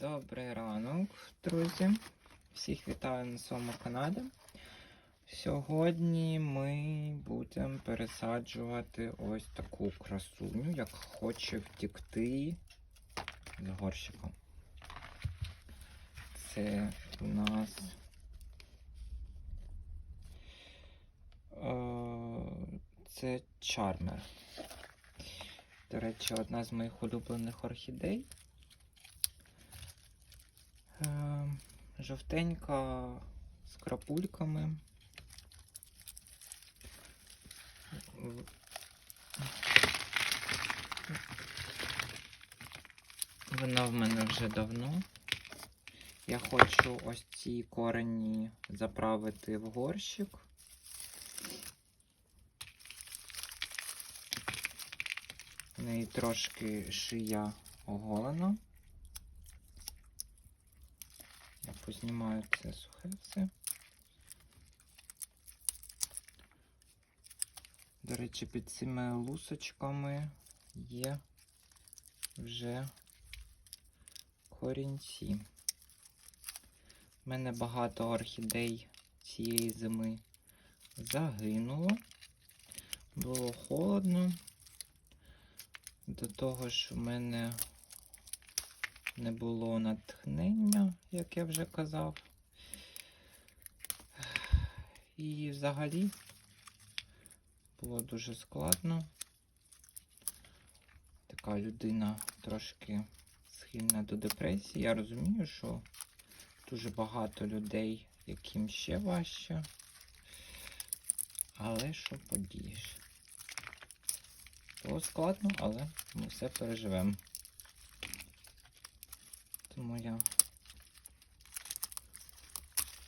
Добрий ранок, друзі. Всіх вітаю на своєму каналі. Сьогодні ми будемо пересаджувати ось таку красуню, як хоче втікти з горщиком. Це у нас е, це чармер. До речі, одна з моїх улюблених орхідей. Е, Жовтенька з крапульками. Вона в мене вже давно. Я хочу ось ці корені заправити в горщик. В неї трошки шия оголена. Я познімаю це сухе все. До речі, під цими лусочками є вже корінці. У мене багато орхідей цієї зими загинуло. Було холодно. До того ж, в мене не було натхнення, як я вже казав. І взагалі було дуже складно. Така людина трошки схильна до депресії. Я розумію, що дуже багато людей, яким ще важче. Але що подієш? Було складно, але ми все переживемо. Тому я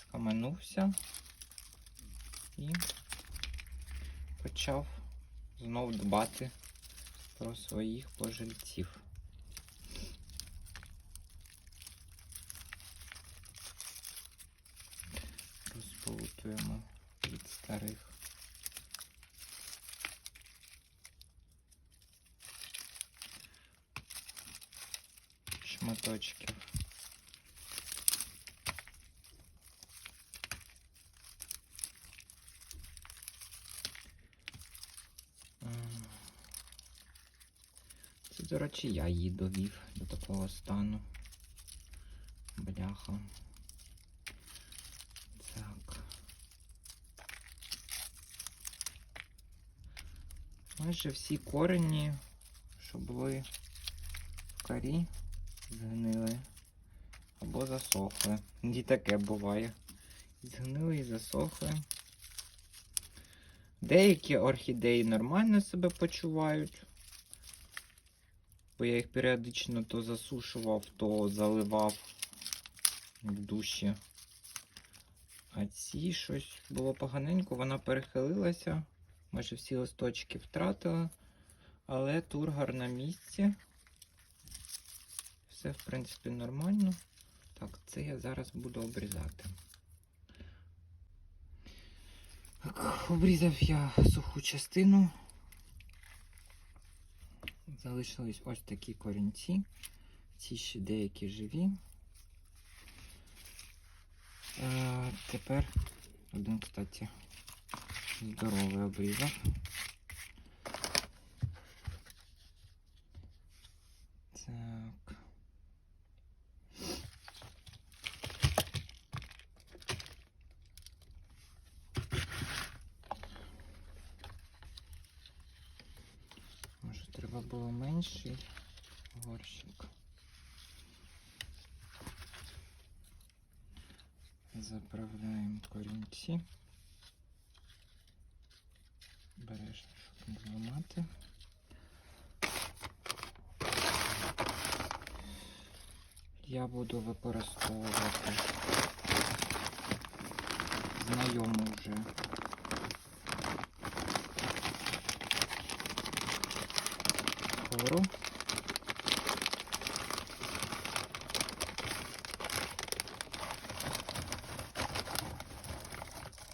схаменувся і почав знов дбати про своїх пожильців. Розплутуємо від старих. Шматочків. До речі, я її довів до такого стану. Бляха. Так. Майже всі корені, що були в корі, згнили або засохли. І таке буває. Згнили і засохли. Деякі орхідеї нормально себе почувають. Бо я їх періодично то засушував, то заливав в душі. А ці щось було поганенько, вона перехилилася. Майже всі листочки втратила. Але тургар на місці. Все, в принципі, нормально. Так, це я зараз буду обрізати. Так, обрізав я суху частину. Залишились ось такі корінці. Ці ще деякі живі. Е, тепер один, кстати, здоровий обрізав. Так. Може, треба було менший горщик. Заправляємо корінці. Бережно, щоб не зламати. Я буду використовувати знайому вже кору.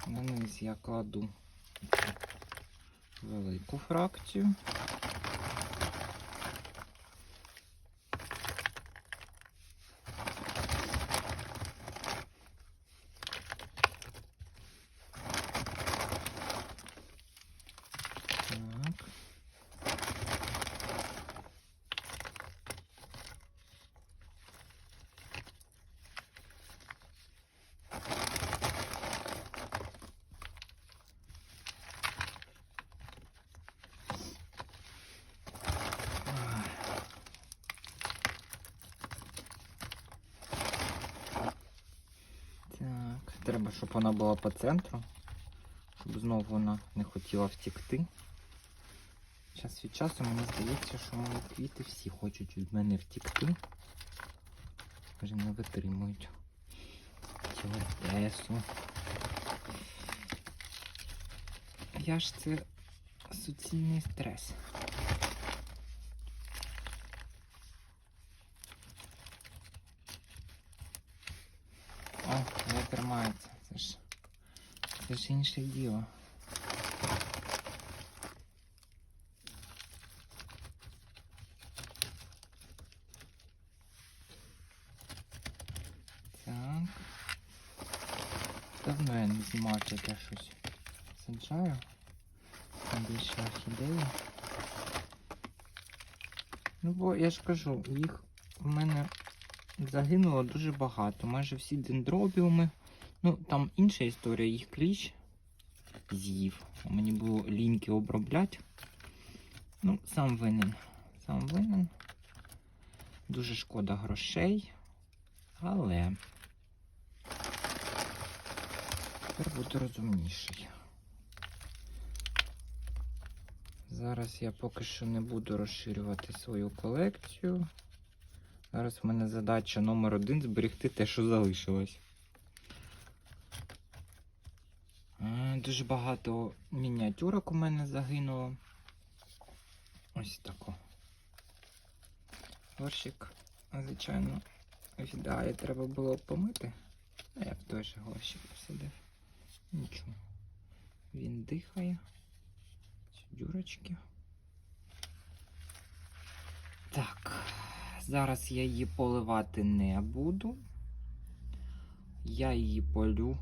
На низ я кладу велику фракцію. Щоб вона була по центру, щоб знову вона не хотіла втікти. Час від часу мені здається, що квіти всі хочуть від мене втікти. Вже не витримують цього стресу. Я ж це суцільний стрес. О, не тримається. Це ж, це ж інше діло. Так. Давно я не знімав, я щось саджаю. Там більше орхідеї. Ну, бо я ж кажу, їх в мене загинуло дуже багато. Майже всі дендробіуми. Ну, там інша історія, їх кліщ з'їв. Мені було ліньки обробляти. Ну, сам винен. Сам винен. Дуже шкода грошей. Але тепер буду розумніший. Зараз я поки що не буду розширювати свою колекцію. Зараз в мене задача номер один зберегти те, що залишилось. Е, Дуже багато мініатюрок у мене загинуло. Ось тако. Горщик, звичайно, віддає, треба було помити. А я в той же горщик посадив. Нічого. Він дихає. Ці дюрочки. Так, зараз я її поливати не буду. Я її полю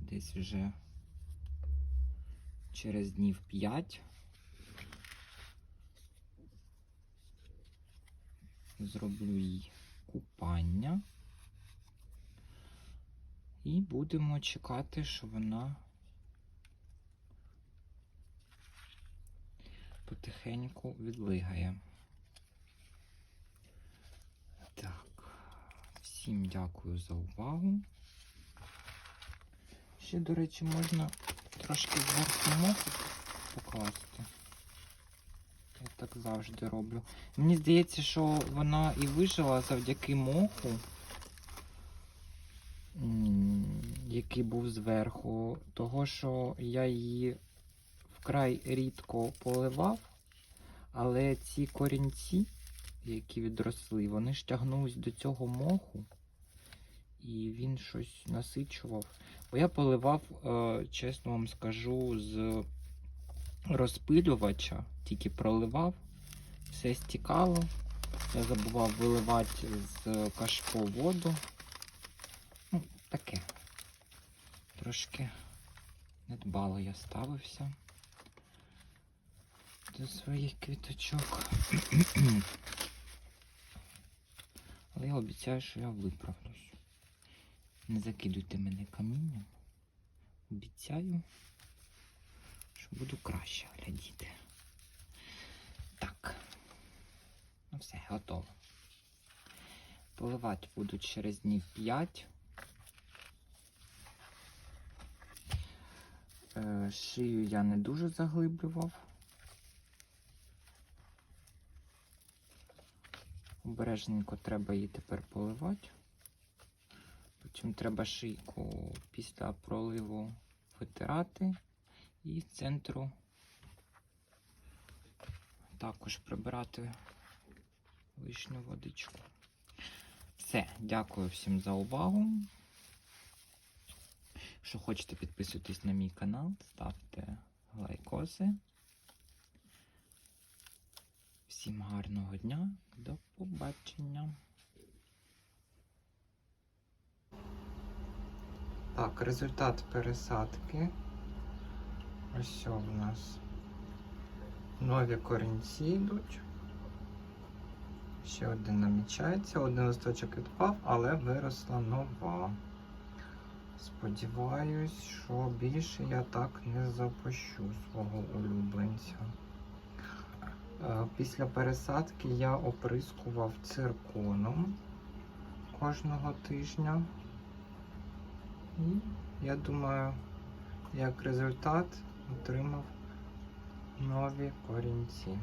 десь вже через днів 5. Зроблю їй купання. І будемо чекати, що вона потихеньку відлигає. Так, всім дякую за увагу. Ще, до речі, можна трошки зверху моху покласти. Я так завжди роблю. Мені здається, що вона і вижила завдяки моху, який був зверху, того, що я її вкрай рідко поливав, але ці корінці, які відросли, вони ж тягнулись до цього моху, і він щось насичував. Я поливав, е, чесно вам скажу, з розпилювача, тільки проливав, все стікало. Я забував виливати з кашпо воду. Ну, таке. Трошки недбало я ставився до своїх квіточок. Але я обіцяю, що я виправлюсь. Не закидуйте мене камінням. Обіцяю, що буду краще глядіти. Так. Ну все, готово. Поливати буду через днів 5. Е, Шию я не дуже заглиблював. Обережненько треба її тепер поливати. Потім треба шийку після проливу витирати і з центру також прибирати лишню водичку. Все, дякую всім за увагу. Якщо хочете підписуйтесь на мій канал, ставте лайкоси. Всім гарного дня, до побачення. Так, результат пересадки. Ось в нас нові корінці йдуть. Ще один намічається, один листочок відпав, але виросла нова. Сподіваюсь, що більше я так не запущу свого улюбленця. Е, Після пересадки я оприскував цирконом кожного тижня. І я думаю, як результат отримав нові корінці.